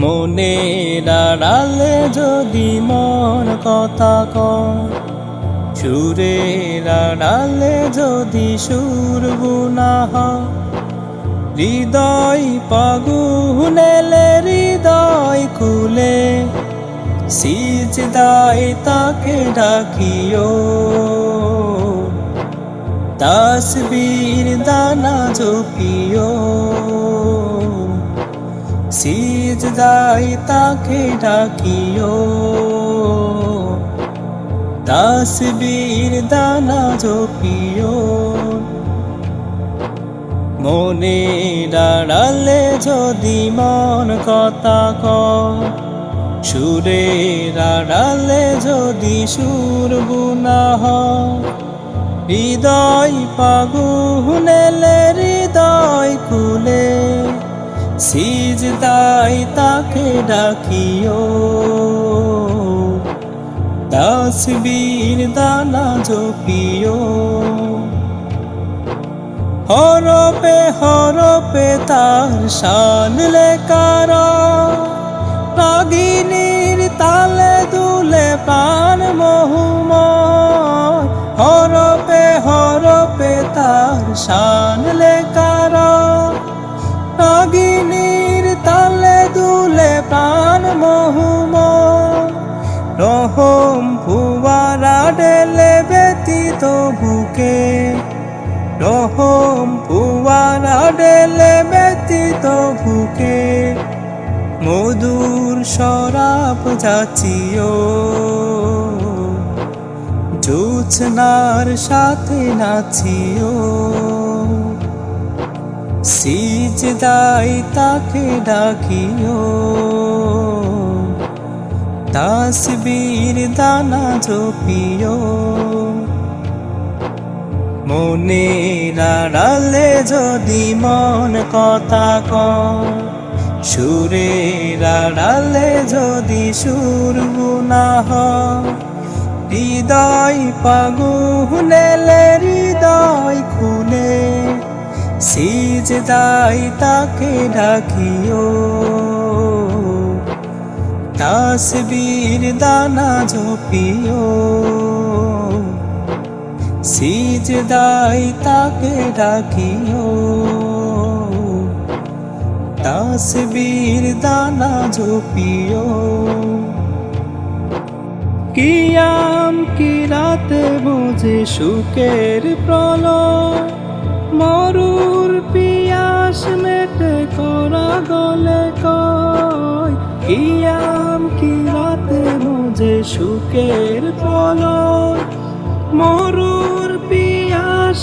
মনে আড়ালে যদি মন কথা কর সুরে আড়ালে যদি সুর হয়। হৃদয় পাগুনেলে হৃদয় খুলে। সিজদাই তাকে ডাকিও। তাসবীর দানা জপিও সিজদাই তাকে ডাকিও। তাসবীর দানা জপিও। মনে দাঁড়ালে যদি মন কথা কর সুরে দাঁড়ালে যদি সুর হয়। হৃদয় পাগুনেলে হৃদয় খুলে সিজদাই তাকে ডাকিও। তাসবীর দানা জপিও। হরপে হরপে তার শান লেকার রাগিনীর তালে দুলে প্রাণ মহুম হরপে হরপে তার শান লেকার ব্যতীত বুকে রহম ফুয়ারা ডেলে ব্যতীত বুকে মধুর শরাব যাচিও। জোছনার সাথে নাচিও। সিজদাই তাকে ডাকিও। তাসবীর দানা জপিও। মনে আড়ালে যদি মন কথা কর সুরে আড়ালে যদি সুর হয়, হৃদয় পাগুনেলে হৃদয় খুলে সিজ দাই তাকে ডাকিও তাসবীর দানা ঝোপিও। সিজদাই তাকে ডাকিও। তাসবীর দানা ঝোপিও কিয়াম কি রাতে বোঝে সুখের প্রলয়। মরুর পিয়াস মেটে করা গলে কয়। কিয়াম কি রাতে বোঝে সুখের প্রলয়। মরুর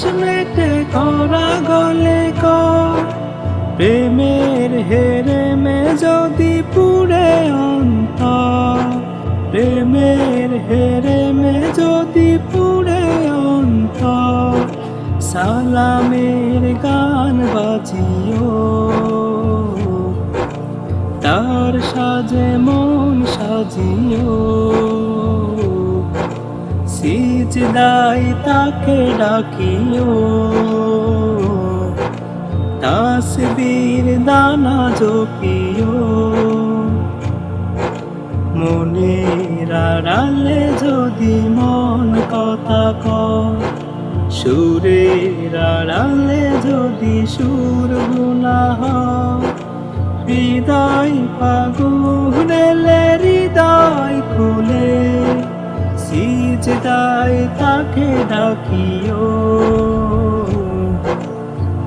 মেটে করা গলে কয় প্রেমের হেরে মে যদি পুরে অন্তর। প্রেমের হেরে মে যদি পুরে অন্তর। সালামের গান বাজিও। তার সাজে মন সাজিও। সিজদাই তাকে ডাকিও। তাসবীর দানা জপিও। মনে আড়ালে যদি মন কথা ক সুরে আড়ালে যদি সুর হয়, হৃদয় পাগুনেলে হৃদয় খুলে। সিজদাই তাকে ডাকিও।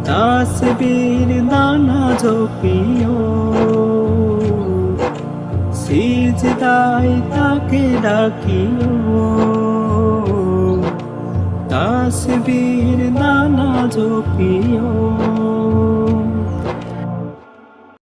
তাসবীর দানা জপিও। সিজদাই তাকে ডাকিও। তাসবীর দানা জপিও।